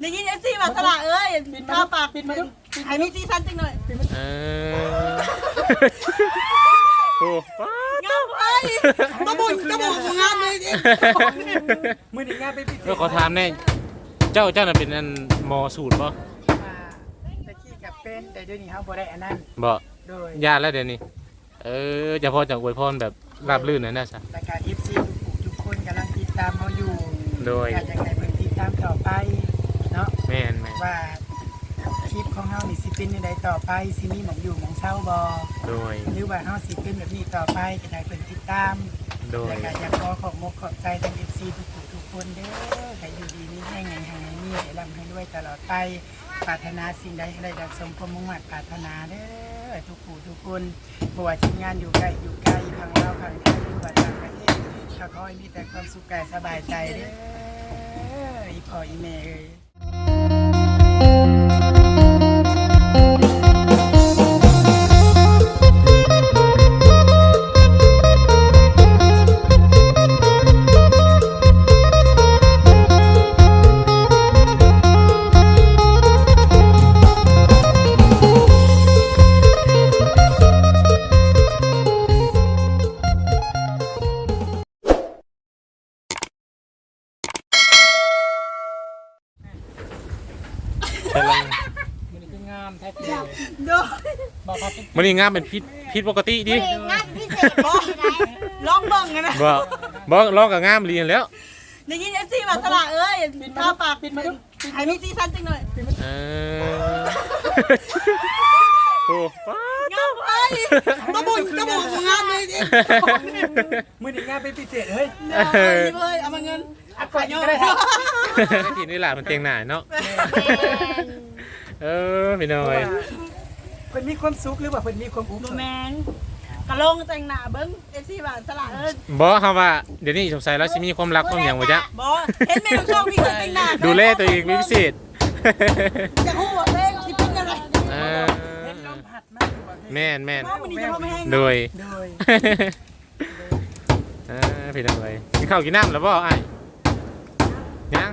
ได้ยินเอฟซีมาสละเอ้ยปิดทามาปากปิดมาดูให้มีซีซันจังหน่อยเออโอ้ป้างามเอ้ยมาบุญกระบอกงามเลยดิมือหนึ่งงานไปพิเศเออษขอถามแน่เจ้าเจ้าน่ะเป็นอันหมอสูตรบ่อ่าตะกี้กับเป็นแต่เดี๋ยวนี้เขาบ่ได้อันนั้นบ่โดยญาติแล้วเดี๋ยวนี้ เออจะพอจะอวยพรแบบราบรื่นหน่อยนะซะรายการเอฟซีทุกคนกำลังติดตามเขาอยู่โดยอยากจะให้เพิ่นติดตามต่อไปเนาะ แม่นแม่นว่าคลิปของเฮานี่สิเป็นยังไงต่อไปสิมีหมองอยู่หมองเศร้าบ่โดย หรือว่าเฮาสิเป็นแบบนี้ต่อไปก็ได้เพิ่นติดตามโดย แล้วก็อยากขอขอบมกขอบใจทั้ง FC ทุกผู้ทุกคนเด้อให้อยู่ดีมีแห้งแห่งแห่งนี้ให้ร่ำให้รวยตลอดไปปรารถนาสิ่งใดให้ได้ดังสมความมุ่งมั่นปรารถนาเด้อทุกผู้ทุกคนบ่ว่าทีมงานอยู่ใกล้อยู่ไกลทางเราวทางไทยหรือว่าต่างประเทศก็ขอให้มีแต่ความสุขกายสบายใจเด้ออีพ่ออีแม่เอ้ย มแท้จริงเด้อบอกว่าเป็นมันนี่งามเป็นพิษพิษปกติดิงานพิเศษบ่ได้ลองเบิ่งกันนะบ่บ่ลองกับงามเรียนแล้วได้ยินเอฟซีมาสละเอ้ยทาปากปิดมาดูให้มีซีซันจังหน่อยเออโอ้ป้างามเอ้ยมาบุญกระบอกงามเลยดิมือหนึ่งงานเป็นพิเศษเฮ้ยเอ้ยเอ้ยเอามาเงินอะก่อนก็ได้ครับทีนี่หลานมันเตียงหนาเนาะ เออพี่น้อย เพิ่นมีความสุขหรือว่าเพิ่นมีความอุ้มโรแมนกะลงแต่งหน้าเบิ้งเอฟซีมาสละเอ้ยบอกเขาว่าเดี๋ยวนี้สงสัยแล้วสิมีความรักความอย่างวะจ๊ะบอเห็นแม่ลูกช่องพี่เคยแต่งหน้าดูแลตัวเองเป็นพิเศษจะหูว่าเพลงสิเป็นอะไรเออเห็นลมพัดมากกว่าแม่นแม่นน้องมันนี่จะพอไม่แห้งโดยโดยเออพี่น้อยกินข้าวกินน้ำแล้วบ่ไอ้ายยัง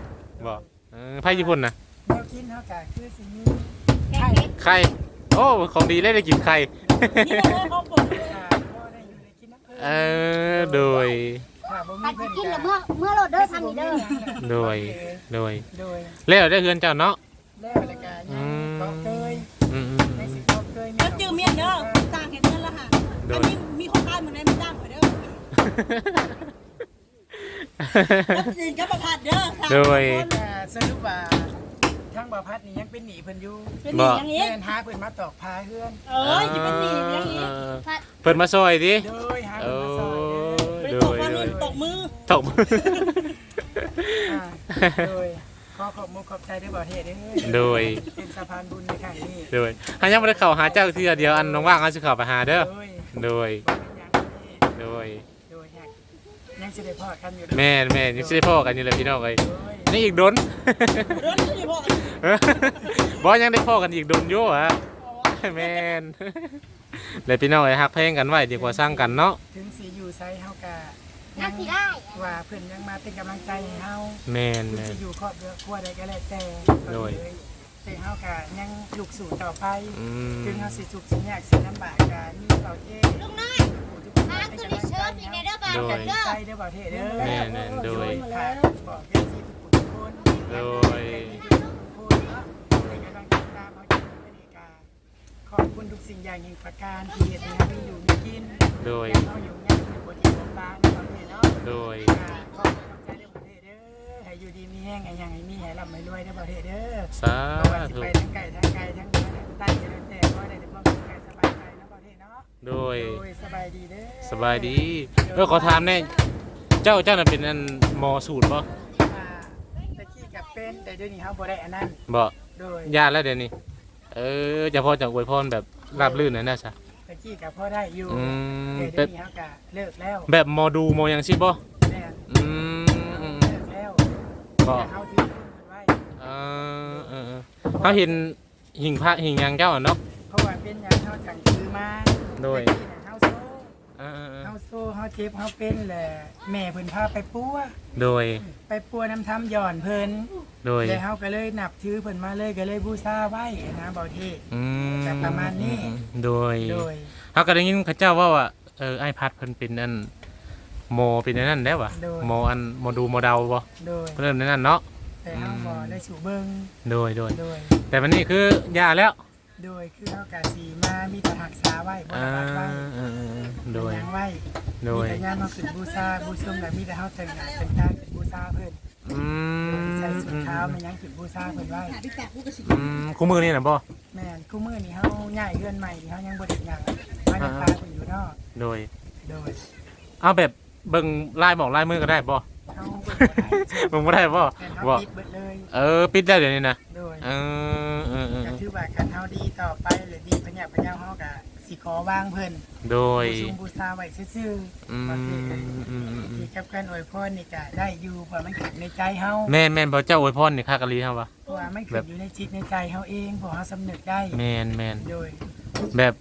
บ่เออไพ่ญี่ปุ่นนะ แนวกินเฮาก็คือสิมีไข่ โอ้ ของดีเลยได้กินไข่ นี่เลยเขาบอกเลยอ่าพอได้อยู่ได้กินน้ำเพิ่นเออ โดยถ้าบ่กัมีนเพิ่นกินก็แล้วเมื่อเมื่อโหลดเด้อทางนี้เด้อโดย โดย โดย แล้วได้เฮือนเจ้าเนาะ แล้วแล้วก็ยังก็เคยอืมในสิก็เคยแล้วจือเมียนเด้อต่างเห็นเงินละค่ะอันนี้มีคนตายเหมือนในไม่จ้างเหมือนเด้อแล้วอื่นก็ประพัดเด้อโดย อ่าสรุปว่า ทางบ่พัดนี่ยังเป็นหนี้เพิ่นอยู่เป็นหนีอย่างนี้แม่นหาเพิ่นมาตอกพาเฮือนเออจะเป็นหนีอย่างนี้เปิดมาซอยดิโดยหาโอ้เพิ่นมาซอยเด้อไปโดตกยว่าโดนี่ยตกมือตบอ่าโดยขอขอบมุกขอบใจด้วยบ่เทศเด้อโดยเป็นสะพานบุญในครั้งนี้โดยหายังไม่ได้เข้าหาเจ้าเทื่อเดียวอันน้องว่างเขาจะเข้าไปหาเด้อโดยโดยบ่เป็นหยังนี่โดยโดยยัง ยังสิได้พอกันอยู่แม่นแม่นยังสิได้พ่อกันอยู่เลยพี่น้องเอ้ยโดยนี่อีกโดนรถที่บอกบอยังได้พ่อกันอีกโดนอยู่ฮะแม่นเลยพี่น้องเอ้ยฮักเพลงกันไว้ดีกว่าสร้างกันเนาะถึงสิอยู่ไซเฮากะนักที่ได้ว่าเพิ่นยังมาเป็นกำลังใจให้เฮาแม่นถึงแม่นสิอยู่ครอบครัวครัวใดก็แล้วแต่โดยแต่เฮากะยังลูกสู่ต่อไป อืมถึงเฮาสิทุกข์สิยากสิลำบากกะมีเบาเท่ลุงน้อย โดยเด้อใจเด้อเบาเท่เด้อแม่นแม่นโดย ค่ะบอกเอฟซีทุกคนทุกคนโดยพูดเนาะเป็นกำลังติดตามเขาอยู่อเมริกาขอบคุณทุกสิ่งอย่างแห่งประการที่เห็นให้เราอยู่มีกินโดยยังเขาอยู่ยังอยู่บนที่ลำบากในประเทศเนาะ โดยอ่าขอบคุณใจเรื่องประเทศเด้อให้อยู่ดีมีแห้งให้ยังให้มีให้ร่ำให้รวยในประเทศเด้อ สาเพราะว่าสิธุ ไปทั้งไก่ทั้งไก่ทั้งเหนือทั้งใต้จะได้แต่ว่าได้แต่ความสุขกายสบายใจในประเทศเนาะโดยโดยสบายดีเด้อสบายดีเออขอถามแน่เจ้าเจ้าน่ะเป็นอันหมอสูตรบ่อ่าตะกี้กับเป็นแต่เดี๋ยวนี้เขาบ่ได้อันนั้นบ่โดยญาติแล้วเดี๋ยวนี้เออจะพอจะอวยพรแบบราบรื่นหน่อยนะซะตะกี้กับพ่อได้อยู่อืม แต่แบเดี๋ยบวนี้เขาก็เลิกแล้วแบบหมอดูหมอหยังสิบ่แม่อืมอืมเลิกแล้วบ่แต่เขาถือไว้เออเออเออเขาเห็นหิ่งพระหิ่งหยังเจ้าอะเนาะเพราะว่าเป็นอย่างเขาจังถือมา โดยตะกี้น่ะเขาโซ่เออเออเออเฮาโซ่เฮาเจ็บเฮาเป็นแหละแม่เพิ่นพาไปปัว โดย ไปปัวน้ำทำหย่อนเพิ่นโดย แล้วเฮาก็เลยนับถือเพิ่นมาเลยก็เลยบูชาไว้นะเบาเทศอืมแต่ประมาณนี้ โดยโดย เขาก็ได้ยินเขาเจ้าว่าว่าเออไอ้พัดเพิ่นเป็นอันโมเป็นอันนั้นได้วะโดย โมอันโมดูโมเดาบ่โดยเริ่มในนั้นเนาะแต่เฮาบ่ได้สู่เบิ่งโดยโดยโดยแต่วันนี้คือยาแล้ว โดยคือเฮากะสิมามีแต่รักษาไว้บ่อ่าได้รักไว้เออเออเออโดยเป็นหยังไว้โดยมีแต่ยามมาขึ้นบูชาบูชมแล้วมีแต่เฮาแต่งหน้าแต่งตาขึ้นบูชาเพิ่นอืมใส่สุดขาวมันยังขึ้นบูชาเพิ่นไว้หาที่แตกกูก็สิอืมคู่มือนี่น่ะบ่ แม่นคู่มื้อนี้เฮาย้ายเรือนใหม่นี่เฮายังบ่ได้หยังมันยังพาเพิ่นอยู่เนาะโดย โดยเอาแบบเบิ่งลายบอกลายมือก็ได้บ่ เฮาเบิ่งบ่ได้เบิ่งบ่ได้บ่ แต่เฮาบ่ ปิดเบิดเลย เออ ปิดได้เดี๋ยวนี้นะ โดยเออ ว่าคันเฮาดีต่อไปหรือดีพะยะพะยาเฮาก็สิขอวางเพิ่นโดยบูชมบูชาไว้ซื่ออืมๆประเภทอืมอืมอืมที่กับการอวยพรนี่ก็ได้อยู่เพราะมันขึ้นในใจเฮาแม่นแม่นบ่เจ้าอวยพรนี่ค่ากะลีเฮาวะเพราะว่ามันขึ้นอยู่ในจิตในใจเฮาเองเพราะเฮาสำนึกได้ แม่นแม่นโดยแบบ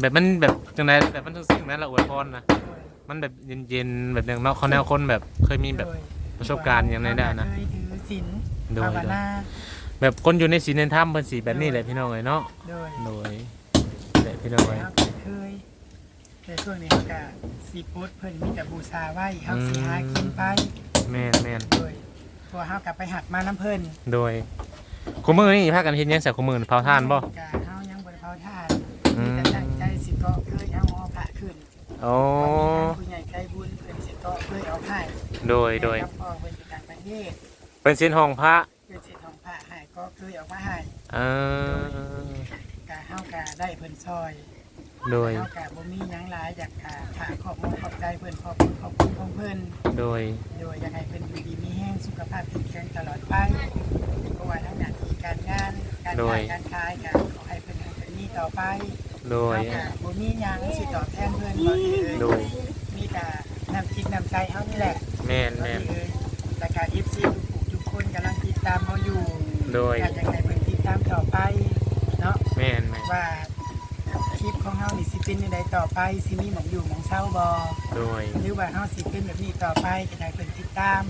แบบมันแบบจังไดแบบมันทั้งสิ่งนั้นละอวยพรนะโดยมันแบบเย็นๆแบบอย่างเนาะเขาแนวคนแบบเคยมีแบบ โดยประสบการณ์อย่างไรได้นะ เคยถือศีลโดย ภาวนา แบบคนอยู่ในศีลในธรรมเพิ่นสิแบบนี้แหละพี่น้องเอ้ยเนาะโดยโดยแหละพี่น้องเอ้ยเฮาก็เคยแต่ช่วงนี้เฮาก็สิโพสต์เพิ่นมีแต่บูชาไว้เฮาสิหากินไปแม่นแม่นโดยเพราะว่าเฮากลับไปหักมาน้ำเพิ่นโดยคุมือนี่พากันเฮ็ดหยังใส่คุมือเผาถ่านบ่กะเฮายังบ่ได้เผาทานอืมีมแต่ตั้งใจสิเกาะเคยเอาหอพระขึ้นโอ้วันนี้ทางผู้ใหญ่ใจบุญเพิ่นสิเกาะเคยเอาให้โดยโดยแม่กับพ่อเพิ่นอยู่ต่างประเทศเป็นศีลห้องพระ ก็เคยเอามาให้เออ กะเฮากะได้เพิ่นซอยโดย เฮากะบ่มีหยังหลายอยากกะถาขอบคุณขอบใจเพิ่นขอบคุณขอบคุณของเพิ่นโดย โดยอยากให้เพิ่นอยู่ดีมีแห้งสุขภาพแข็งแรงตลอดไปเพราะว่าทั้งหน้าที่การงานการขายการขายกะขอให้เพิ่นให้เพิ่นมีต่อไปโดย เฮากะบ่มีหยังสิตอบแทนเพิ่นบ่ดีเอ่ยโดย มีแต่น้ำจิตน้ำใจเฮานี่แหละ แม่นบ่แม่นดีเอ่ยแต่การ FC ทุกผู้ทุกคนกำลังติดตามเฮาอยู่ โดย อยากให้เพิ่นติดตามต่อไปเนาะแม่นแม่นว่าคลิปของเฮานี่สิเป็นจังไดต่อไปสิมีหมองอยู่หมองเศร้าบ่โดย หรือว่าเฮาสิเป็นแบบนี้ต่อไปก็ได้เพิ่นติดตาม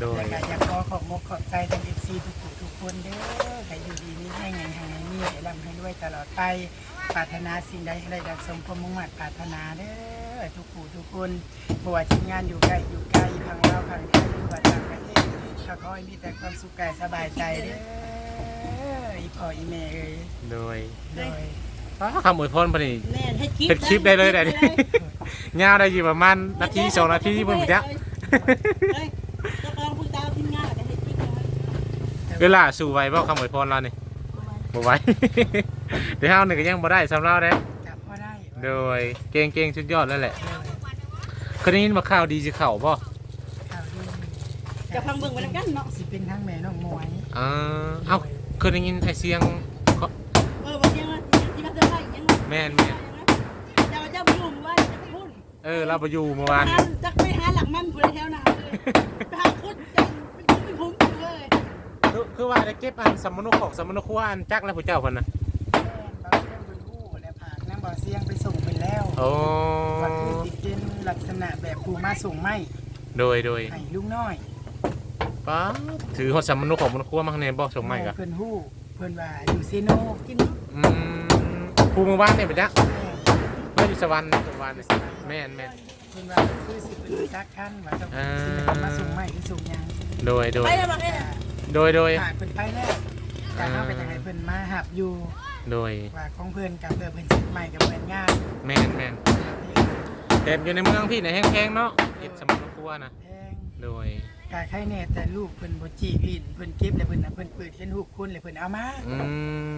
โดย แล้วก็อยากขอขอบมกขอบใจทั้ง FC ทุกผู้ทุกคนเด้อให้อยู่ดีมีให้หยังให้มีให้ร่ำให้รวยตลอดไปปรารถนาสิ่งใดให้ได้ดังสมความมุ่งมั่นปรารถนาเด้อทุกผู้ทุกคนบ่ว่าทีมงานอยู่ใกล้อยู่ไกลทางเราวทางไทยหรือว่าต่างประเทศ ก็ขอให้มีแต่ความสุขกายสบายใจเด้ออีพ่ออีแม่เอ้ยโดยโดยอ้าคำอวยพรปะนี่แม่นให้คลิปเฮ็ดคลิปได้เลยได้นี่ยาวได้อยู่ประมาณนาทีสองนาทีเพิ่นบ่จักเฮ้ยเจ้าของผู้ตามทีมงานก็ให้คลิปเลยเวลาสู่ไว้บ่คำอวยพรเรานี่บ่ไหว เดี๋ยวเฮานี่ก็ยังบ่ได้สำหรับเด้ จับพอได้โดยเก่งๆสุดยอดแล้วแหละโดยเคยได้ยินว่าข่าวดีสิเข้าบ่ข่าวดี จะฟังเบิ่งไว้นำกันเนาะสิเป็นทั้งแม่น้องมวยเออเอ้าเคยได้ยินไอ้เสียงเขาเออวันนี้ว่าที่มาเจอได้ยังแม่นแม่นเจ้าเจ้าบ่รู้ว่าจะไปพูดเออเราไปอยู่เมื่อวานหาจักไปหาหลักมันผู้ใดแถวหน้าเลยไปหาคุดจังเป็นคุ้มเป็นคุ้มเลยคือคือว่าได้เก็บอันสมนุของสมนุครัวอันจักแล้วผู้เจ้าเพิ่นน่ะแม่นบ่เสียงบนหูและผากน้ำบ่เสียงไปส่งไปแล้วโอ้ว่าคือสิเป็นลักษณะแบบผู้มาส่งไม้โดยโดยให้ลุงน้อย ป้าถือฮอดสมนุของมนุครัวมาข้างในบ่ส่งใหม่กะเพิ่นฮู้เพิ่นว่าอยู่เซโนกินอืมผู้เมื่อวานเนี่ยไปจักแม่เพื่อนอยู่สวรรค์สวรรค์นี่สิแม่นแม่น เพิ่นว่าคือสิเป็นจักคันว่าต้องอ่า สิเป็นมาส่งไม้หรือส่งหยังโดยโดไปยแล้วบักเอ้ยโดยโดยฝากเพิ่นไปแล้วแต่เฮาก็จะให้เพิ่นมาหับอยู่โดยว่าของเพิ่นกับเพิ่นเพิ่นสิใหม่กับเพิ่นงานแม่นแม่นแต่อยู่ในเมืองพี่เนี่ยแห้งๆเนาะเฮ็ดสมนุครัวนะแพงโดย กาไข่แน่แต่ลูกเพิ่นบ่จีกลิ้นเพิ่นเก็บแล้วเพิ่นน่ะเพิ่นเปิดเห็นรูปคนแล้วเพิ่นเอามาอื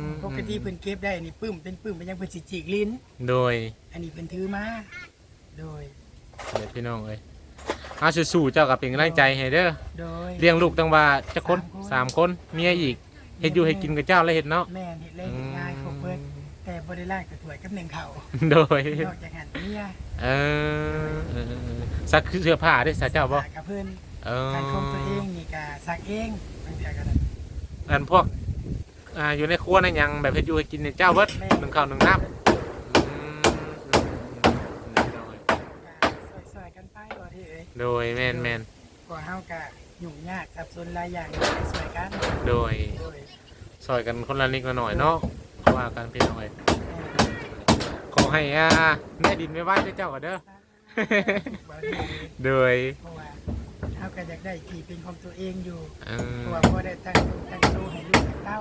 มปกติเพิ่นเก็บได้นี่ปึ้มเป็นปึ้มเป็นยังเพิ่นสิจีกลิ้น โดยอันนี้เพิ่นถือมาโดย เดี๋ยวพี่น้องเอ้ยเอาสู้ๆเจ้าก็เป็นกำลังใจให้เด้อโดย เลี้ยงลูกตั้งว่าจะคนสามคนเมียอีกเฮ็ดอยู่ให้กินกับเจ้าแล้วเฮ็ดเนาะแม่นเฮ็ดเลยเฮ็ดง่ายครบเพิ่นแต่บ่ได้ล้างกระถวยกับหนึ่งเขาโดย นอกจากหันเมียเออเออซักเสื้อผ้าได้สาเจ้าบ่ฝกกับเพิ่น เออการของตัวเองนี่ก็ซักเองบางเทื่อก็ได้อันพวกอ่าอยู่ในครัวนั่นยังแบบเฮ็ดอยู่ให้กินเนี่ยเจ้าเบิดหนึ่งข้าวหนึ่งน้ำอืมอืมอืมอืมโดยแม่นแม่นก็เฮากะยุ่งยากสับสนหลายอย่างไปสวยกันโดยโดยซอยกันคนละนิดละหน่อยเนาะว่ากันพี่น้อยขอให้อ่าแม่ดินไม่ไหวเจ้าก็เด้อบ่ดีโดยเพราะว่าเฮา ก็อยากได้ที่เป็นของตัวเองอยู่เอเพอราะว่าพอได้ตั้งลูกตั้งโตให้ลูกให้เต้า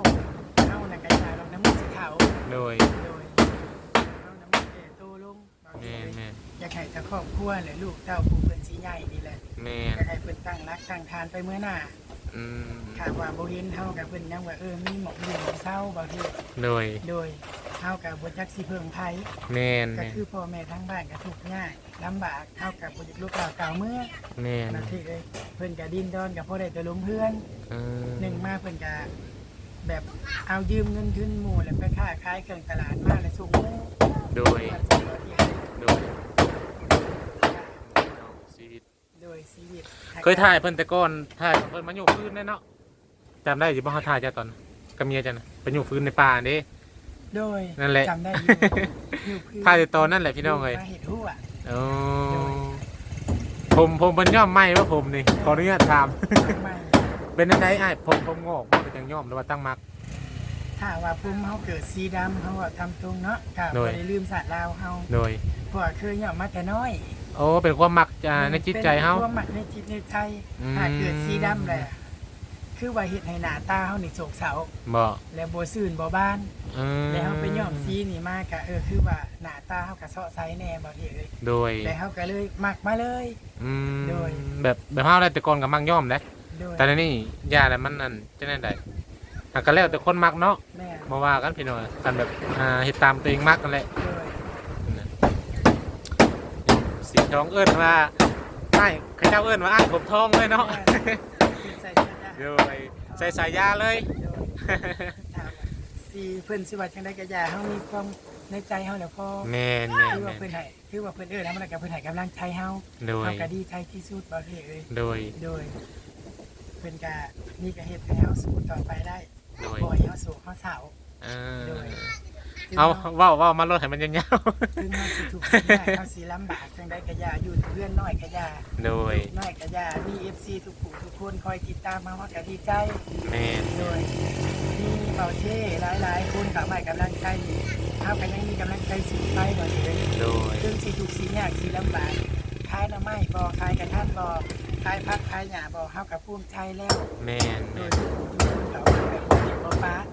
เฮาน่ะก็อยากลองน้ำมันสิเขาโดยโดยเฮาน้ำมันแก่โตลงบางทีแม่นแม่นอยากให้แต่ครอบครัวและลูกเต้าผู้เพิ่นสิใหญ่นี่แหละแม่อนยากให้เพิ่นตั้งรักตั้งทานไปเมื่อหน้า อืมถ้าว่าบ่เห็นเฮากับเพิ่นยังว่าเออมีหมอกอยู่มีเศร้าบางทีโดยโดยเฮากับบ่จักสิเพิ่งไผแม่นก็แม่นคือพ่อแม่ทั้งบ้านก็ทุกข์ยากลำบากเฮากับบ่อยากลูกหลานเก่าเมื่อแม่นนาทีเอ้ยเพิ่นก็ดินดอนกับพ่อได้แต่ลมเพื่อนเออหนึ่งมาเพิ่นก็แบบเอายืมเงินทุนหมู่แล้วไปค้าขายเครื่องตลาดมาแล้วส่งหมู่โดยมันสิบ่เที่ยวโดยชีวิต โดย ชีวิตเคยถ่ายเพิ่นแต่ก่อนถ่ายเพิ่นมาอยู่ฟื้นแน่เนาะจำได้อยู่บ่เขาถ่ายจ้ะตอนกับเมียจ้ะนะไปอยู่ฟื้นในป่าเด้ โดยนั่นแหละ จำได้อยู่อยู่คือถ่ายแต่ตอนนั่นแหละพี่น้องเอ้ยมาเฮ็ดหัวโอ้ผมผมเป็นย่อมไหมว่าผมนี่ขออนุญาตถาม ไม่เป็นอันใดอ้ายผมผมงอกบ่เป็นจังย่อมหรือว่าตั้งมัก ถ้าว่าภูมิเฮาเกิดสีดำเฮาก็ทำตรงเนาะก็โดบ่ย ได้ลืมศาสตร์ลาวเฮาโดย เพราะว่าเคยย่อมมาแต่น้อย โอ้เป็นความมักอ่าในจิตใจเฮา ป็นความหมักในจิตในใจอืมถ้าเกิดสีดำแหละคือว่าเฮ็ดให้หน้าตาเฮานี่โศกเศร้าบ่และบ่ซื่นบ่บาน อืมแล้วเฮาไปย่อมสีนี่มาก็เออคือว่าหน้าตาเฮาก็เซาะไซแน่บ่เฮ็ดเอ้ยโดยแล้วเฮาก็เลยมักมาเลย อืมโดย แบบแบบเฮาได้แต่ก่อนก็มักย่อมเด้โดยแต่ในนี่ยาแล้วมันนั่นจะแน่ใดหากก็แล้วแต่คนมักเนาะแม่มาว่ากันพี่น้อยกันแบบอ่าเฮ็ดตามตัวเองมักกันแหละโดย สีทองเอิ้นว่าอ้ายเขาเจ้าเอิ้นว่าอ้ายผมทองเลยเนาะแม่คือใส่เสื้อจ้ะโดยใส่สายยาเลยโดยถามว่าสีเพิ่นสิว่าจังไดก็อย่าเฮามีความในใจเฮาแล้วพอแม่นแม่นคือว่าแม่เพิ่นนให้คือว่าเพิ่นเอิ้นแล้วมันก็เพิ่นให้กำลังใจเฮาโดยเฮาก็ดีใจที่สุดบ่เฮ็ดเอ้ยโดยโดยเพิ่นก็นี่ก็เฮ็ดให้เฮาสู้ต่อไปได้โดยบ่ให้เฮาสู้เฮาเศร้า เออโดย เอาเว้าเว้ามาลดให้มันยาวถึงเฮาสิทุกข์สิยากเฮาสิลำบากจังไดก็อย่าอยู่เพื่อนน้อยก็อย่าๆโดยน้อยก็อย่ามี FC ทุกผู้ทุกคนคอยติดตามมาเฮาก็ดีใจแม่นโดยมีเบาเท่หลายๆคนเข้ามาให้กำลังใจนี่เฮาก็ยังมีกำลังใจสู้ไปบ่เด้อโดยซึ่งสิทุกข์สิยากสิลำบากขายหน่อไม้บ่ขายกระทันบ่ขายผักขายหญ้าบ่เฮาก็ภูมิใจแล้ว แม่นโดแม่ยนทุกคนทุ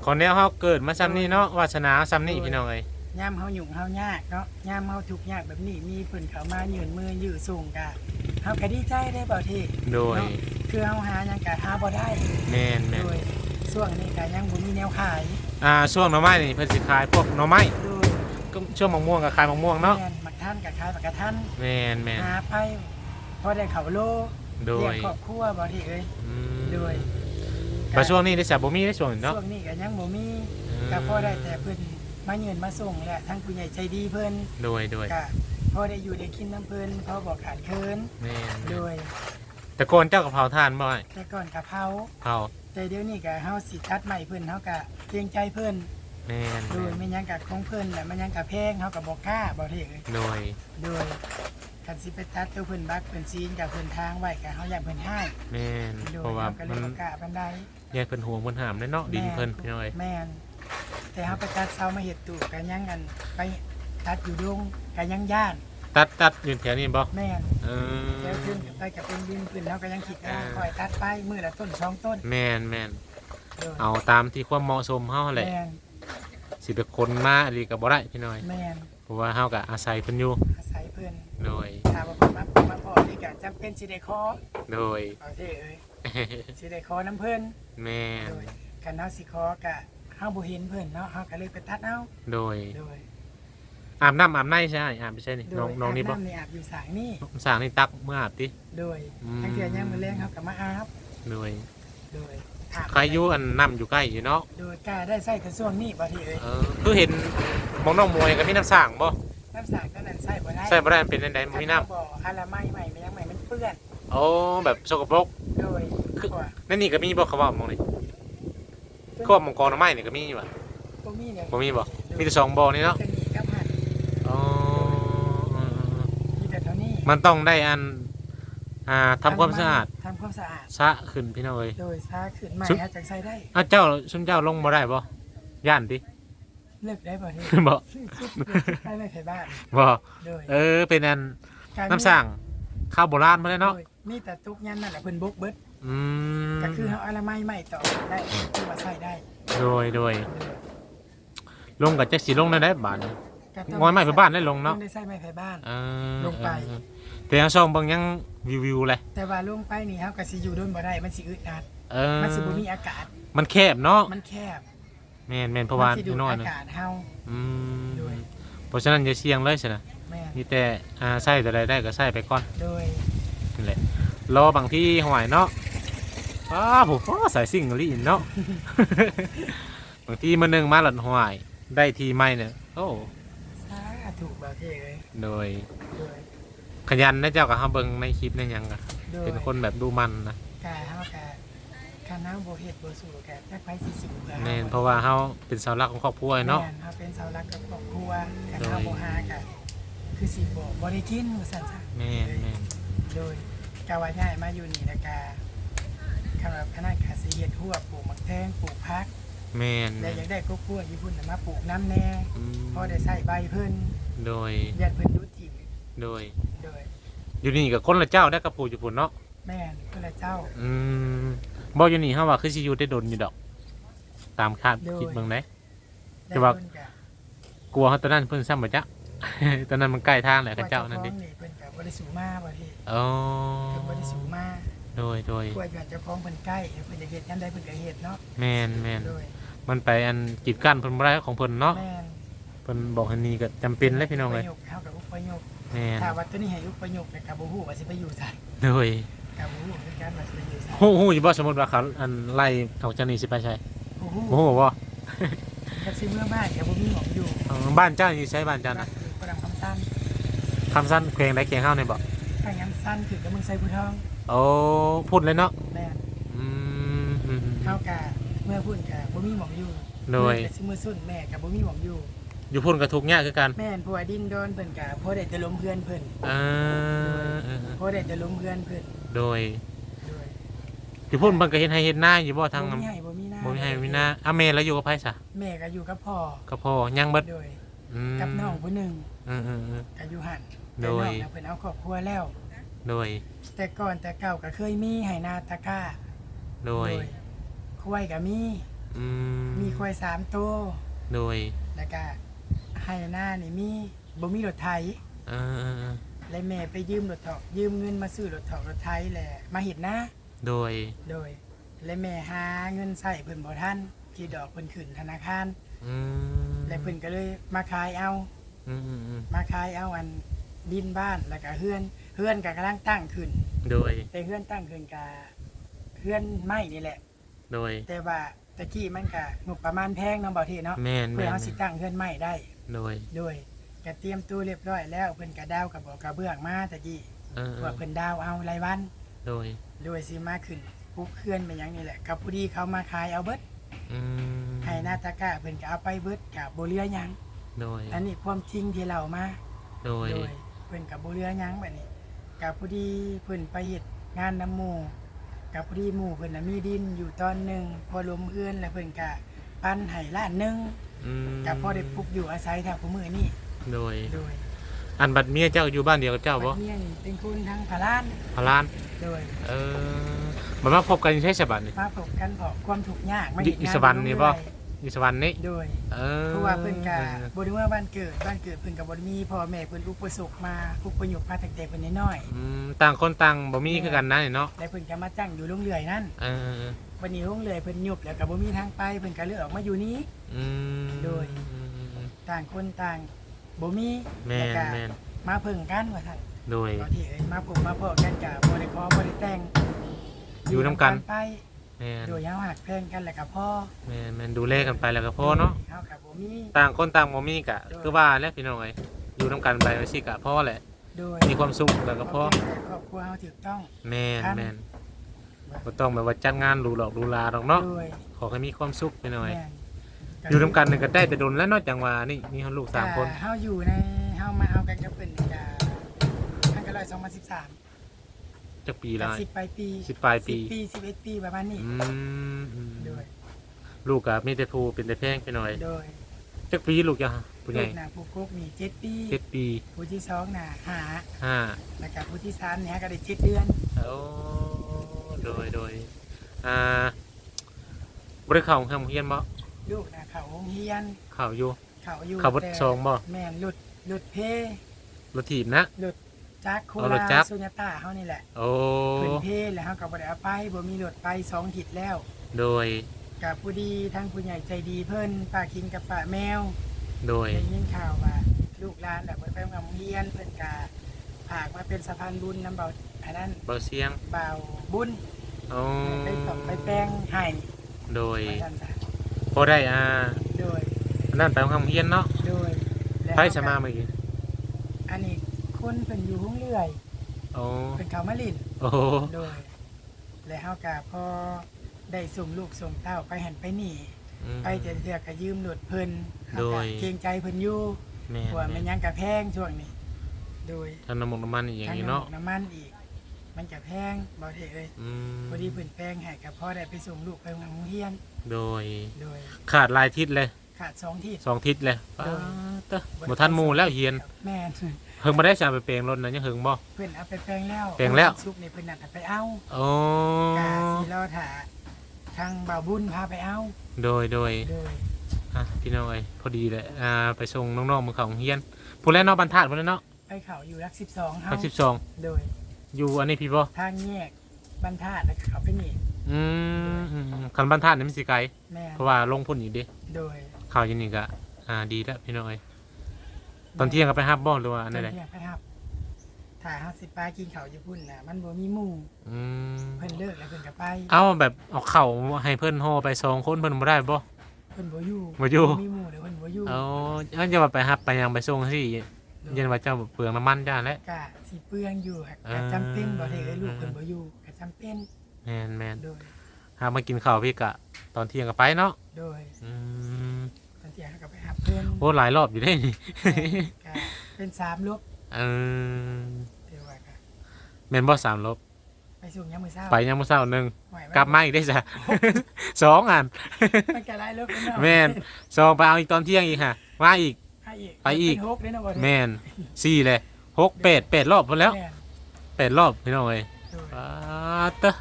คนแนวเฮาเกิดมาซ้ำนี่เนาะวาสนาซ้ำนี่พี่น้องเอ้ยย่ามเฮาหยุ่งเฮายากเนาะย่ามเฮาทุกข์ยากแบบนี้มีเพิ่นเขามายืนมือยื้อส่งกะเฮาก็ดีใจได้บ่ที่โดยเนาะคือเฮาหาหยังก็หาบ่ได้แม่นแม่โดนยช่วงนี้ก็ยังบ่มีแนวขาย อ่าช่วงหน่อไม้นี่เพิ่นสิขายพวกหน่อไม้โดยก็ช่วงมะม่วงก็ขายมะม่วงเนาะแม่นมักท่านก็ขายมักกะทันแม่นแม่นหาไปพอได้เข้าโลโดเลี้ยยงครอบครัวบ่ที่เอ้ยอืมโดย แต่ช่วงนี้ได้สาบ่มีได้ช่วงนี้เนาะ ช่วงนี้ก็ยังบ่มีก็พอได้แต่เพิ่นมาเยือนมาส่งแหละทั้งผู้ใหญ่ใจดีเพิ่นโดยโดยก็พอได้อยู่ได้กินน้ำเพิ่นพอบอกขาดเคินแม่นโดยแต่ก่อนเจ้ากับเผาทานบ่ไอ้แต่ก่อนกะเพราเผาแต่เดี๋ยวนี้ก็เฮาสิตัดใหม่เพิ่นเฮาก็เกรงใจเพิ่นแม่นโดยไม่หยังกะของเพิ่นแหละมันหยังกะแพงเฮาก็บ่กล้าบ่เท่เอ้ยโดยโดยกันสิไปตัดตัวเพิ่นบักเพิ่นซีนกับเพิ่นทางไว้ก็เฮาอยากเพิ่นให้แม่นโดยเพราะว่าเฮาก็เลมัยนบ่กล้าปานใด แยกเพิ่นห่วงเพิ่นหามได้เนาะดินเพิ่นพี่น้อยแม่นแต่เฮาไปตัดเสามาเฮ็ดตู้ก็ยังกันไปตัดอยู่ดงก็ยังย่านตัดตัดอยู่แถวนี้บ่แม่นเออแล้วขึ้นไปก็เป็นดินพื้นเฮาก็ยังคิดว่าอ่าคอยตัดไปมื้อละต้นสองต้นแม่นแม่นโดยเอาตามที่ความเหมาะสมเฮาแหละแม่นสิไปคนมาอีหลีก็บ่ได้พี่น้อยแม่นเพราะว่าเฮาก็อาศัยเพิ่นอยู่อาศัยเพิ่นโดยถ้าว่าเพิ่นมามาพอนี่ก็จำเป็นสิได้ขอโดยเอาเด้เอ้ย สิได้ขอน้ำเพิ่นแม่นโดยกันเฮาสิขอก็เฮาบ่เห็นเพิ่นเนาะเฮาก็เลยไปตัดเอาโดย โดยอาบน้ำอาบในใช่อาบไม่ใช่นี่โดน้องยน้องนี่บ่าำนี่อาบอยู่สางนี่ สร้างนี่ตักเมื่ออาบติ โดยอืมทั้งเทื่อยามมื้อแลงเฮาก็มาอาบโดยโดยถามใครอยู่อันน้ำอยู่ใกล้อยู่เนาะโดยกล้าได้ใช้กระช่วงนี้บ่ที่เอ้ยเออคือเห็นหมองน้องมวยก็มีน้ำสร้างบ่น้ำสางก็นั้นใช้บ่ได้ใช่บ่ได้มันเป็นจังไดมันมีน้บ่อะละไม้ใหม่มันยังใหม่มันเปื้อนำ โอ้แบบสกปรกโดยคือว่านั่นนี่ก็มีบ่เขาว่าหมองนี่ก็ว่าหมองกองน้ำไม้นี่ก็มีอยู่บ่บ่มีเลยบ่มีบ่มีแต่สองบ่อนี่เนาะจะมีกับหันอ๋อมีแต่เท่านี้มันต้องได้อันอ่าทำความสะอาดทำความสะอาด สะขึ้นพี่น้องเอ้ย โดยซาขึ้นใหม่ชุบฮะจังใส่ได้อะเจ้าชุนเจ้าลงบ่ได้บ่ย่านติ เลิกได้บ่ที่ บ่ได้ไม่เคยบ้าน บ่โดยเออเป็นอันการน้ำสั่งข้าวโบราณมาเลยเนาะโดย มีแต่ตุกยันนั่นแหละเพิ่นบกเบิดอืมก็คือเฮาเอาละไม้ใหม่ต่อได้คือว่าใส่ได้โดยโดยโดยลงกับจักสิลงได้ได้บาทนี่ก็ต้งอยไม้ไปบ้านได้ลงต้เนาะองได้ใส่ไม้ไผบ้าน เออลงไปเออแต่ยังช่องเบิ่งยังวิววิวเลยแต่ว่าลงไปนี่เฮาก็สิอยู่โดนบ่ได้มันสิอึดอัดเออมันสิบ่มีอากาศมันแคบเนาะมันแคบแม่นแม่นเพราะว่ามันสิดูดน้อยอานึงกาศเฮาอืมโดยเพราะฉะนั้นอย่าเสี่ยงเลยสินะแม่นมีแต่อ่าใส่แต่ใดได้ก็ใส่ไปก่อน โดยนี่แหละ รอบางที่หวยเนาะอ้าผมก็ใส่สิ่งลีนเนาะ บางทีมันหนึงมาหลัดหวย ได้ทีไม่เนี่ยโอ้สาธุบ่าวเท่เอ้ยโดย โดยขยันนะเจ้ากับเฮาเบิ่งในคลิปในหยังกะโดยเป็นคนแบบดูมันนะกาเฮากะคันเฮาบ่เฮ็ดบ่สู้กะจักไผสิสิเพื่อแม่นเพราะว่าเฮาเป็นเสาหลักของครอบครัวเนาะ แม่นเฮาเป็นเสาหลักกับครอบครัวคันโดยเฮาบ่หากะคือสิบ่บ่ได้กินว่าซั่นซะแม่นแม่นโดย กาว่าย้ายมาอยู่นี่แล้วกะคำว่าคณะกสิเฮ็ดหัวปลูกมักแตงปลูกผักแม่นและอยากได้ครอบครัวญี่ปุ่นน่ะมาปลูกน้ำแน่อืมพอได้ใส่ใบเพิ่นโดย ยันเพิ่นดูถิ่มโดย โดยอยู่นี่กับคนละเจ้าได้กับปู่อยู่พุ่นเนาะ แม่นเพิ่นละเจ้า อืมบ่อยู่นี่เฮาว่าคือสิอยู่ได้ดนอยู่ดอก ตามคาดโดย คิดเบิ่งได้และแต่ว่าเพิ่นกะกลัวเขาตอนนั้นเพิ่นซ้ำบ่จ๊ะ ตอนนั้นมันใกล้ทางแหละกับเจ้านั่นดิ กล้เพิ่นกะ บ่ได้สูงมาบ่ที่อ๋อเพิ่นบ่ได้สูงมาโดยโดยกล้วยกับเจ้าของเพิ่นใกล้เพิ่นจะเฮ็ดยามใดเพิ่นก็เฮ็ดเนาะแม่นแม่นโดยมันไปอันกีดกั้นเพิ่นบ่ได้ของเพิ่นเนาะแม่นเพิ่นบอกให้หนี่ก็จำเป็นเลยพี่น้องเอ้ยประโยคเฮากับอุปโยคแม่นถ้าว่าตัวนี้ให้อุปโยคเนี่ยก็บ่ฮู้ว่าสิไปอยู่ไสโดยก็บ่ฮู้คือกันว่าสิไปอยู่ไสฮู้ฮู้อยู่บ่สมมุติว่าเขาอันไล่ออกจากนี่สิไปใช่บ่ฮู้บ่ฮู้บ่ก็สิเมื่อบ้านก็บ่มีหมองอยู่อ๋อบ้านเจ้าอยู่ใช้บ้านเจ้าก็นะ คือประดำคำสั้น คำสั้นเพลงได้เคียงเฮานี่บ่ถ้างั้นสั้นคือกับมึงใส่ผู้ทองโอ้พูดเลยเนาะแม่นอืมอืมอืมเฮากะเมื่อพุ่นกะบ่มีหมองอยู่โดย เมื่อสิมื้อสุดแม่ก็บ่มีหมองอยู่ อยู่พุ่นก็ทุกข์ยากคือกันแม่นเพราะว่าดินโดนเพิ่นกะพอได้แต่ล้มเพื่อนเพิ่นอ่าเออพอได้แต่ล้มเพื่อนเพิ่นโดยโดยอยู่พุ่นมันก็เฮ็ดให้เฮ็ดหน้าอยู่บ่ทางบ่บ่มีให้บ่มีหน้ามีให้มีหน้าอะแม่แล้วอยู่กับไผซะแม่ก็อยู่กับพ่อกับพ่อยังเบิดโดยอืมกับน้องผู้หนึงอืมอืมอืม ก็อยู่หั่น โดแต่ยน้องน่ะเพิ่นเอาครอบครัวแล้ว โดย แต่ก่อนแต่เก่าก็เคยมีไหนาตะกร้าโดย ควายก็มี อืมมีควายสามตัว โดยแล้วก็ไหนานี่มีบ่มีรถไถเออเออเออและแม่ไปยืมรถเถาะยืมเงินมาซื้อรถเถาะรถไถแหละมาเห็ดนะ โดย โดยและแม่หาเงินใส่เพิ่นบ่ทันที่ดอกเพิ่นขึ้นธนาคาร อืมและเพิ่นก็เลยมาขายเอา อืมอืมอืมมาขายเอาอัน ดินบ้านแล้วก็เฮือนเฮือนก็กำลังตั้งขึ้น โดย แต่เฮือนตั้งขึ้นก็เฮือนไม้นี่แหละ โดย แต่ว่าตะกี้มันก็งบประมาณแพงเนาะบ่เทเนาะแม่นเพื่แม่อนเฮาสิตั้งเฮือนไม้ได้ โดยโดยก็เตรียมตู้เรียบร้อยแล้วเพิ่นก็ดาวกับบอกกระเบื้องมาตะกี้เออเอว่าอเพิ่นดาวเอารายวัน โดยโดยสิมาขึ้นปุ๊บเคลื่อนไปหยังนี่แหละกับผู้ดีเขามาขายเอาเบิดอืมให้หนาตะกร้าเพิ่นก็เอาไปเบิดกับบ่เหลือหยัง โดยอันนี้ความจริงที่เรามา โดย โดยเพิ่นกับบ่เหลือหยังบัดนี้กับผู้ดีเพิ่นไปเฮ็ดงานน้ำหมู่กับผู้ดีหมู่เพิ่นน่ะมีดินอยู่ตอนหนึงพอล้มเอื้อนแล้วเพิ่นก็ปั้นให้ล้านหนึงอืมกับพอได้ปลูกอยู่อาศัยแถวผู้มื้อนี้โดย โดยอันบัดเมียเจ้าอยู่บ้านเดียวกับเจ้าบ่บัดเนี่ยนี่เป็นคนทางพารานพารานโดยเออมันมาพบกันอยู่ใช่ฉบับนี่ มาพบกันเพราะความทุกข์ยากมาอยู่เฮ็ดอีงานสวรรค์นี่บ่อยู่ สวรรค์นี่โดย เออเพราะว่าเพิ่นก็เออบ่ได้ว่าบ้านเกิดบ้านเกิดเพิ่นก็บ่ได้มีพ่อแม่เพิ่นอุปสมบมาอุปยกมาตั้งแต่เพิ่นน้อยอืมต่างคนต่างบ่มีคือกันนะนี่เนาะๆแล้วเพิ่นก็มาจ้างอยู่โรงเรือยนั่นเออเออวันนี้โรงเรือยเพิ่นยุบแล้วก็บ่มีทางไปเพิ่นก็เลยออกมาอยู่นี้ อืมโดยอืมอืมต่างคนต่างบ่มีแม่แล้วนก็แม่นมาเพิ่งกันว่าซั่นโดยก็ที่เอ้ยมาพบมาพ้อกันก็บ่ได้ขอบ่ได้แต่งอยู่นำกัน ไป แม่นโดยเฮาหักแพงกันแล้วก็พ่อแม่นแม่นดูแลกันไปแล้วก็พอเนาะ เฮาก็บ่มีต่างคนต่างบ่มีกะ คือว่าแหล้วพี่น้องเอ้ยอยู่นํกันไปว่าสิกะพอแหละ โดยมีความสุขแล้วก็พอโเคครอบครัวเฮาถูกต้อง แม่นครับแม่นบ่ต้องแบบว่าจัดงานหรูหรอกหรูหราดอกเนาะ โดยขอให้มีความสุขพี่น้องเอ้ยแม่นอยู่นํกันนี่ก็ได้แต่ดนแล้วเนาะจังว่านี่มีลูกสามคนเฮาอยู่ในเฮามาเอากันกับเพิ่นนี่ก็ทั้งกันร้อย2013 จักปีละสิบปลายปีสิบปลายปีสิบปีสิบเอ็ดปีประมาณนี้อืมอืมโดยลูกกับมีแต่ผู้เป็นแต่แพงไปหน่อยโดยจักปีลูกยังผู้ใหลูญ่กน่ะผู้กุ๊กมีเจ็ดปีเจ็ดปีผู้ที่สองน่ะหาห้าแล้วก็ผู้ที่สามเนี่ยก็ได้เจ็ดเดือนโอ้โดยโดยอ่าบริเข้าคำเฮียนบ่ลูกน่ะเขาโรงเรียนเข้าอยู่เขาอยู่เขาบดแต่ซองบ่แม่นหลุดหลุดเพรถถีบนะหลุด จักโคเอารถลาจักร สุญญตาเฮานี่แหละโอ้เพิ่นเพแล้วเฮาก็บ่ได้เอาไปบ่มีรถไปสองทิศแล้วโดยกับผู้ดีทั้งผู้ใหญ่ใจดีเพิ่นป้าคิงกับป้าแมวโดยได้ยินข่าวว่าลูกหลานแบบเพิ่นไปโรงเรียนเพิ่นกาฝากมาเป็นสะพานบุญนำเบาอันนั้นเบาเสียงเบาบุญโอ้ไปตบไปแป้งให้โดยว่าซั่นซะพอได้อ่าโดยนั่นไปคำเฮียนเนาะโดยแล้วไพ่สมาเมื่อกี้อันนี้ คนเพิ่นอยู่ห้องเรื่อยโอ้เพิ่นเข้ามาลินโอ้โดย แล้วเฮาก็พอได้ส่งลูกส่งเต้าไปหันไปนี่ อืม ไปเดี๋ยวๆก็ยืมรถเพิ่นเฮาโดก็ย เกรงใจเพิ่นอยู่แม่กลัวมันนยังกะแพงช่วงนี้ โดยทำน้ำมันน้ำมันอีกอย่างทั้งนี้น้ำเนาะมันน้ำมันอีก มันจะแพงบ่เทเลยอืมพอดีเพิ่นแพงให้กับพ่อได้ไปส่งลูกไปโรงเรียนโดย โดยขาดหลายทิศเลยขาดสองที่ สองทิศเลยโดยเตอะบ่ทันหมู่แล้วเฮียน แม่น เฮิงมาได้สามไปเปลงรถนะยังเฮิงบ่ เพิ่นเอาไปแปลงแล้วแปลงแล้วซุกนี่เพิ่นนัดไปเอาโอ้กาสิรอถ่าทางบ่าวบุญพาไปเอาโดยโดย โดยอะพี่น้องเอ้ยพอดีเลยอ่าไปส่งน้องๆมือเขาเฮียนผู้แรกเนอกบรรทัดพุ่นแหล้วเนาะไปเขาอยู่รัก12เฮาพันสิบสองโดย อยู่อันนี้พี่บ่ทางแยกบรรทัดแล้วก็เขาไปนี่อืมอืมอืมคันบรรทัดนี่มันสิไกลแม่นเพราะว่าลงพุ่นอยู่เดิโดย ข่าวอยินนี่ก็อ่าดีแล้วพี่น้องเอ้ย ตอนเที่ยงก็ไปฮับบ่หรือว่าอันตไหนเที่ยงไปครับถ้าเฮาสิไปกินข้าวอยู่พุ่นน่ะมันบ่มีหมู่อืมเพิ่นเลิกแล้วเพิ่นก็ไปเอาแบบเอาเข่าให้เพื่อนห่อไปสองคนเพื่อนบ่ได้บ่ เพิ่นบ่อยู่บ่อยู่ มีหมู่เดี๋ยวเพิ่นบ่อยู่เอาเอาจะว่าไปฮับไปยังไปส่งสิเย็นว่าเจ้าเปลืองน้ำมันจ้าแหล้วกะสิเปลืองอยู่ค่ะอ่ากะจำเป็นบ่ได้เอ้ยลูกเพิ่นบ่อยู่กะจำเป็นแม่นแม่นโดย หามากินข้าวพี่กะ ตอนเที่ยงก็ไปเนาะโดยอืม ตอนเที่ยงก็ไปหา เพิ่นโอ้หลายรอบอยู่ได้นี่กะเป็นสามลูกเออเดี๋ยวว่าก็แม่นบ่สามรอบไปส่งยามมื้อเช้าไปยังมื้อเช้าหนึงไหวไหกลับมาอีกได้จ้ะ สองอันมันก็หลายลูกเนาะแม่นสองไปเอาอีกตอนเที่ยงอีกค่ะมาอีกให้อีกไปอีก เป็นหกเลยเนาะบ่ได้แม่นสี่เลยหกแปดแปดรอบพุ่นแล้วม่นแปดรอบพี่น้องเอ้ยโดยปาดเตอะ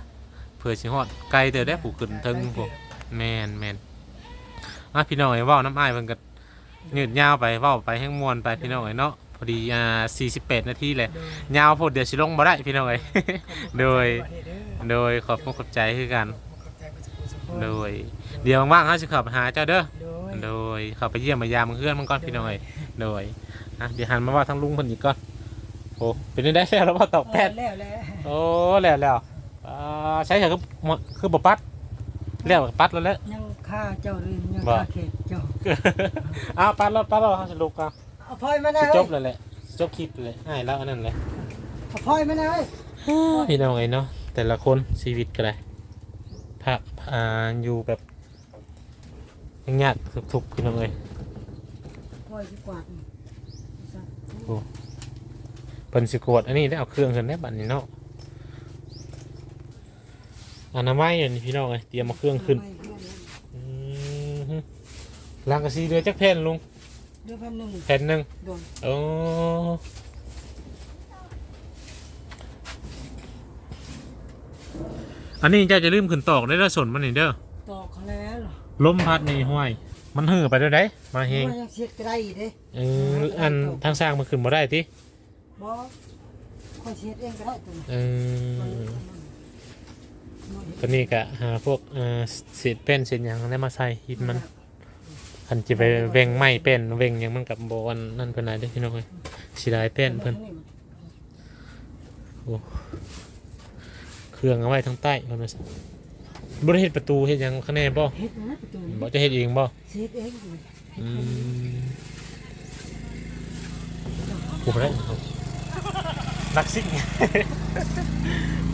เผื่อสิฮอดไกลเด้อได้ผูกขึ้นเทิงพวก แม่นแม่นอะพี่น้องเอ้ยเว้าน้ำอ้ายเพิ่นก็ ยืดยาวไปเว้าไปให้ม่วนไปพี่น้องเอ้ยเนาะพอดีอ่า48 นาทีเลยโดยยาวโพดเดี๋ยวสิลงบ่ได้พี่น้องเอ้ยโดยขอบคุณเด้อโดยขอบคุณขอบใจคือกันขอบใจเพิ่นสุขสุขคนโดย เดี๋ยวว่างๆเฮาสิเขับหาเจ้าเด้อโดยโดยเข้าไปเยี่ยมมายามเพื่อนมันก่อนพี่น้องเอ้ยโดยอะเดี๋ยวหันมาว่าทั้งลุงเพิ่นอีกก่อนโอ้เป็นได้แล้วแล้วบ่ตอกแพทย์แล้วแล้วโอ้แล้วแล้วอ่าใช้เถอะคือหมดคือบ่ปัดแล้วก็ปัดแล้วแหละยัง ฆ่าเจ้าเลยยังบ่ฆ่าเขตเจ้าอ้าวปัดแล้วปัดแล้วเฮาสิลุกอะเอาพลอยมาสินะจเฮ้บแล้วแหละสิจบคลิปเลยง่ายแล้วอันนั้นเลยเอาพลอยมานะเฮ้ยพี่น้องไอ้เนาะแต่ละคนชีวิตก็ได้พักอ่าอยู่แบบยากๆทุกๆพี่น้องเอ้ย พลอยสิกวาดนี่เพิ่นสิกวดอันนี้ได้เอาเครื่องขึ้นได้บัดนี้เนาะอนามัยอยู่นี่พี่น้องเอ้ยเตรียมเอาเครื่องขึ้นไม่เพื่อนเลยอืมฮึ ล้างกระซีเดือจักแผ่นลุงเดือนพันหนึ่งแผ่นหนึ่งโดนโอ้อันนี้เจ้าจะลืมขึ้นตอกได้แล้วสนมันนี่เด้อตอกเขาแล้วเหรอลมพัดนี่ห้วย มันหื้อไปด้วยได้มาเฮงว่ายังเสียดก็ได้อีกเด้เอออันทางสร้างมันขึ้นมาได้ติบ่คอยเสียดเองก็ได้ตัวนี้เออตัวนี้ก็หาพวกเอ่อเศษเป็นเศษหยังได้มาใส่หินมัน คันจะไปเวงไม้เป็นเวงหยังมันกับโบอันนั่นเพิ่นได้เด้อพี่น้องเอ้ยสิได้เป็นเพิ่นเครื่องเอาไว้ทางใต้เพิ่นว่าซั่นบ่ได้เฮ็ดประตูเฮ็ดหยังข้างในบ่เฮ็ดนะประตูนี้บ่จะเฮ็ดเองบ่เสียดเองเลยอืมกูบ่ได้ลักซิ่ง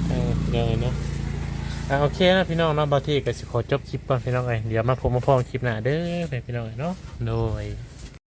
เออเดี๋ยวเนาะ อะโอเคนะพี่น้องเนาะบางทีก็สิขอจบคลิปก่อนพี่น้องเอ้ยเดี๋ยวมาพบมาพองคลิปหน้าเด้อพี่น้องเอ้ยเนาะโดย